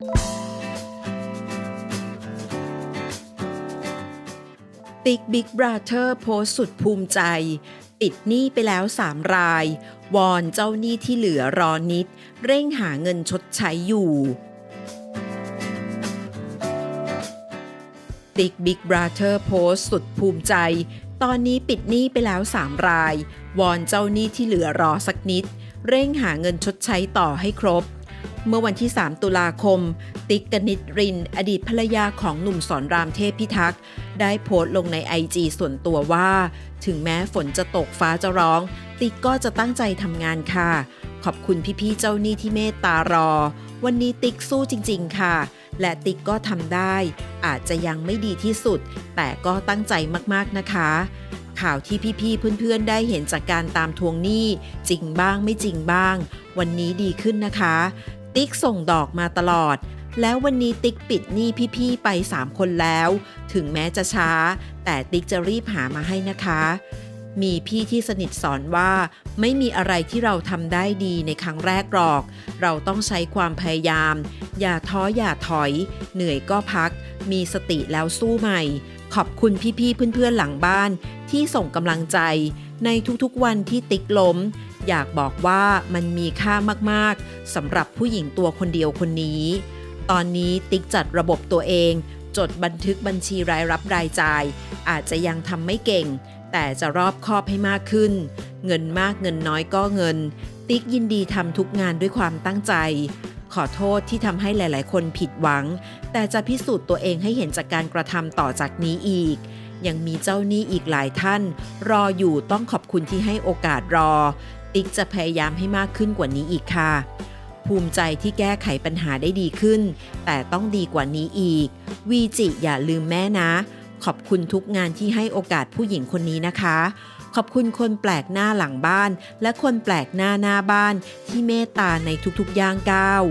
ติ๊กบิ๊กบราเธอร์โพสต์สุดภูมิใจปิดหนี้ไปแล้ว 3 ราย วอนเจ้าหนี้ที่เหลือรอนิด เร่งหาเงินชดใช้อยู่ติ๊กบิ๊กบราเธอร์โพสต์สุดภูมิใจ ตอนนี้ปิดหนี้ไปแล้ว 3 ราย วอนเจ้าหนี้ที่เหลือรอสักนิด เร่งหาเงินชดใช้ต่อให้ครบ เมื่อวันที่ 3 ตุลาคม ติ๊กกนิตริน อดีตภรรยาของหนุ่มสอนรามเทพพิทักษ์ ได้โพสต์ลงในไอจีส่วนตัวว่า ถึงแม้ฝนจะตกฟ้าจะร้อง ติ๊กก็จะตั้งใจทำงานค่ะ ขอบคุณพี่ๆเจ้าหนี้ที่เมตตารอ วันนี้ติ๊กสู้จริง ๆ ค่ะ และติ๊กก็ทำได้ อาจจะยังไม่ดีที่สุด แต่ก็ตั้งใจมากๆนะคะข่าวที่พี่ๆ เพื่อนๆ ได้เห็นจากการตามทวงหนี้ จริงบ้างไม่จริงบ้าง วันนี้ดีขึ้นนะคะ ติ๊กส่งดอกมาตลอด แล้ววันนี้ติ๊กปิดหนี้พี่ๆไป 3 คนแล้ว ถึงแม้จะช้า แต่ติ๊กจะรีบหามาให้นะคะ มีพี่ที่สนิทสอนว่า ไม่มีอะไรที่เราทำได้ดีในครั้งแรกหรอก เราต้องใช้ความพยายาม อย่าท้ออย่าถอย เหนื่อยก็พัก มีสติแล้วสู้ใหม่ ขอบคุณพี่ๆเพื่อนๆหลังบ้านที่ส่งกำลังใจ ในทุกๆวันที่ติ๊กล้ม อยากบอกว่ามันมีค่ามากๆสำหรับผู้หญิงตัวคนเดียวคนนี้ ตอนนี้ติ๊กจัดระบบตัวเอง จดบันทึกบัญชีรายรับรายจ่าย อาจจะยังทำไม่เก่ง แต่จะรอบคอบให้มากขึ้น เงินมากเงินน้อยก็เงิน ติ๊กยินดีทำทุกงานด้วยความตั้งใจ ขอโทษที่ทำให้หลาย ๆ คนผิดหวัง แต่จะพิสูจน์ตัวเองให้เห็นจากการกระทำต่อจากนี้อีกยังมีเจ้าหนี้อีกหลายท่าน รออยู่ต้องขอบคุณที่ให้โอกาสรอ ติ๊กจะพยายามให้มากขึ้นกว่านี้อีกค่ะ ภูมิใจที่แก้ไขปัญหาได้ดีขึ้น แต่ต้องดีกว่านี้อีก วีจิอย่าลืมแม่นะ ขอบคุณทุกงานที่ให้โอกาสผู้หญิงคนนี้นะคะ ขอบคุณคนแปลกหน้าหลังบ้าน และคนแปลกหน้าหน้าบ้านที่เมตตาในทุกๆย่างก้าว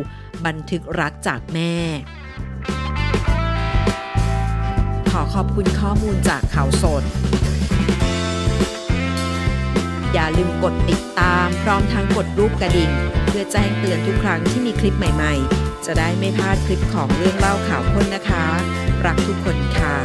บันทึกรักจากแม่ขอขอบคุณข้อมูลจากข่าวสด ลืมกดติดตาม พร้อมทั้งกดรูปกระดิ่ง เพื่อแจ้งเตือนทุกครั้งที่มีคลิปใหม่ๆ จะได้ไม่พลาดคลิปของเรื่องเล่าข่าวค้นนะคะ รักทุกคนค่ะ